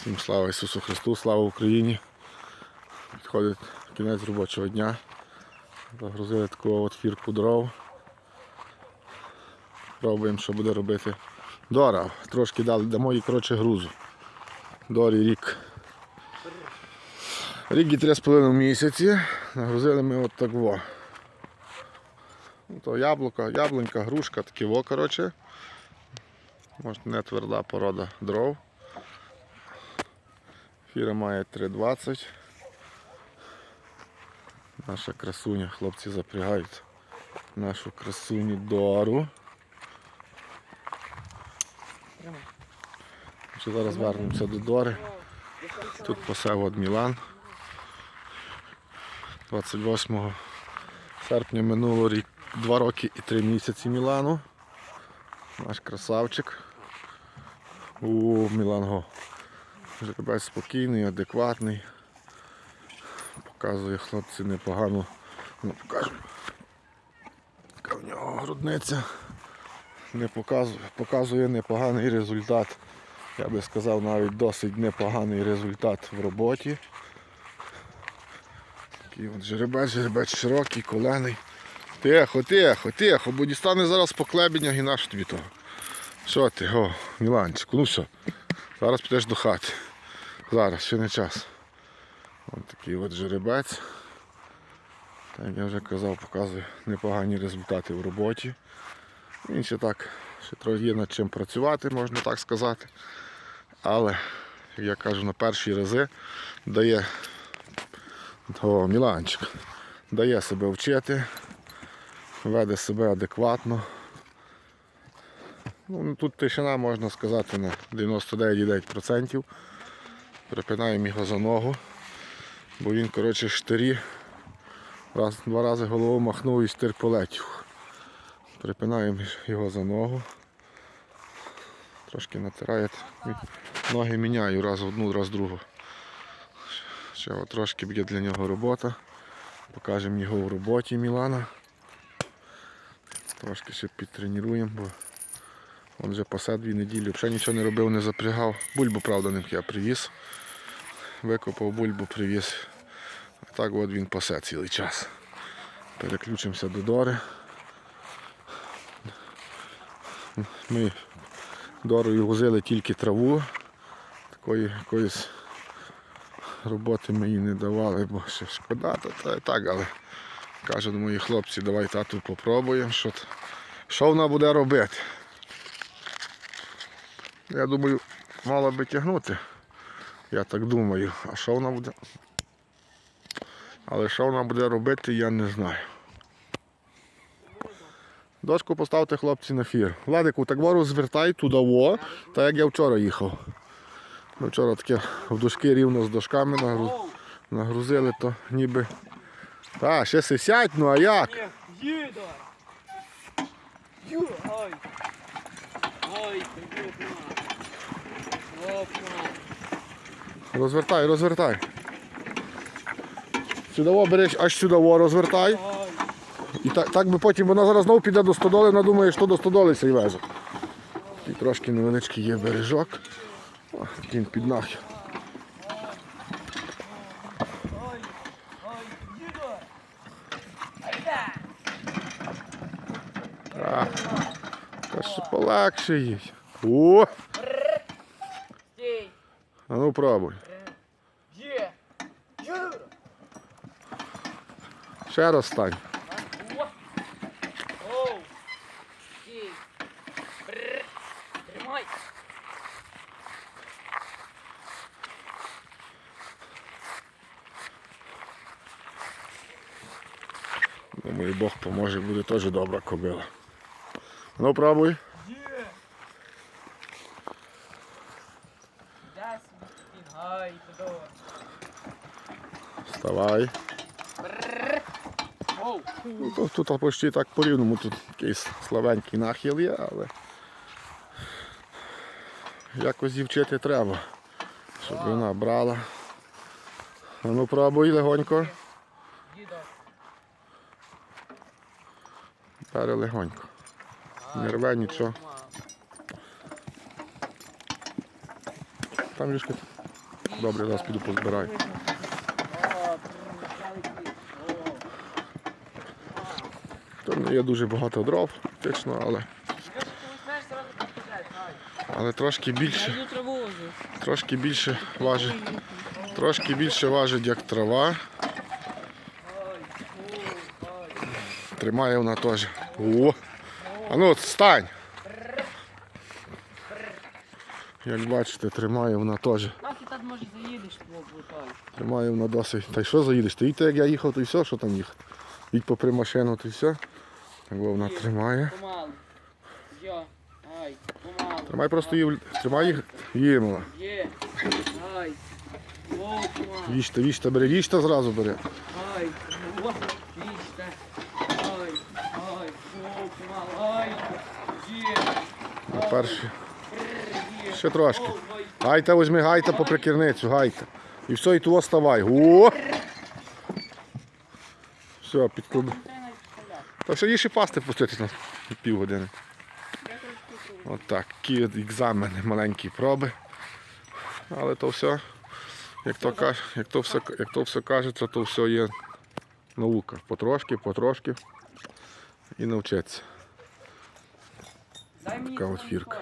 Всім слава Ісусу Христу, слава Україні. Підходить кінець робочого дня. Загрузили таку от фірку дров. Пробуємо, що буде робити Дора. Трошки дали, дамо їй коротше грузу. Дорі рік. Рік і три з половиною місяці. Нагрузили ми от так во. Ну, То яблуко, яблунька, грушка, таке во, коротше. Може не тверда порода дров. Фіра має 3,20. Наша красуня, хлопці запрягають нашу красуню Дору. Зараз вернемося до Дори. Тут посев от Мілан. 28 серпня минуло рік, 2 роки і 3 місяці Мілану. Наш красавчик. У Міланго. Жеребець спокійний, адекватний. Показує хлопці непогану. Ну, покажу. Яка в нього грудниця. Не показує, показує непоганий результат. Я би сказав навіть досить непоганий результат в роботі. Такий от жеребець, жеребець широкий, колений. Тихо, тихо, тихо, бо дістане зараз по клебенях і наш тобі того. Що ти, о, Міланчику, ну все. Зараз підеш до хати. Зараз, ще не час. Ось такий от жеребець. Так як я вже казав, показує непогані результати в роботі. Він ще так, ще трохи є над чим працювати, можна так сказати. Але, як я кажу, на перші рази дає о, Міланчик, дає себе вчити, веде себе адекватно. Ну, тут тишина, можна сказати, на 99,9%. Припинаємо його за ногу, бо він, коротше, штирі. Раз, два рази голову махнув і стир полетів. Припинаємо його за ногу. Трошки натирає. Ноги міняю раз одну, раз другу. Ще трошки буде для нього робота. Покажемо його в роботі Мілана. Трошки ще підтренуємо, бо він вже пасе дві неділі, взагалі нічого не робив, не запрягав. Бульбу, правда, ним я привіз. Викопав бульбу, привіз. А так от він пасе цілий час. Переключимося до Дори. Ми Дорою возили тільки траву. Такої якоїсь роботи ми їй не давали, бо ще шкода, то, та так, але кажуть мої хлопці, давай тату попробуємо, що, що вона буде робити. Я думаю, мала би тягнути. Я так думаю. А що вона буде? Але що вона буде робити, я не знаю. Дошку поставте хлопці на фір. Владику, так вору звертай туди во, так як я вчора їхав. Ми вчора таке в дошки рівно з дошками нагрузили, то ніби. Та, ще си сядь, ну а як? Ні, Розвертай, розвертай. Сюдово береш, аж сюди розвертай. І так, так би потім вона зараз знову піде до стодоли, вона думає, що до стодоли цей везе. І трошки невеличкий є бережок. О, Він під нахер. Ай. Ай, їда. Айда. А, та що полегше їй. О. а ну пробуй. Є. Ще раз стань. Тримай. Думаю, Бог поможе, буде теж добра кобила. Ну пробуй. Вставай. Ну, тут почти так по-рівному, тут якийсь слабенький нахил є, але якось її вчити треба, щоб вона брала. А ну пробуй легонько. Бере легонько. Не рве нічого. Там ліжко Добре, зараз піду позбираю. О, прилетіли. О. Є дуже багато дров, фактично, але, але трошки більше, трошки більше важить. Трошки більше важить, як трава. Тримає вона теж. О! А ну, стань! Як бачите, тримає вона теж. Нахи так може заїдеш, хлоп. Тримає вона досить. Та й що заїдеш? Ти їдьте, як я їхав, то й все, що там їхати. Їдь попри машину, то й все. Так тримає. Тримай просто її, тримай їх, помалу. Віжте, віжте, бери, віжте зразу бери. Є. Ще трошки. Гайта візьми, гайта по прикірницю, гайта. І все, і того ставай. О! Все, підкладу. Не треба навіть вставляти. Та ще є ще пасти пустити на півгодини. От так, такі екзамени, маленькі проби. Але то все, як то, каже, як то, все, як то все кажеться, то все є наука. Потрошки, потрошки і мені Така от фірка.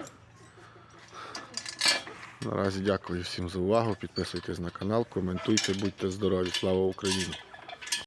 Наразі дякую всім за увагу. Підписуйтесь на канал, коментуйте, будьте здорові. Слава Україні!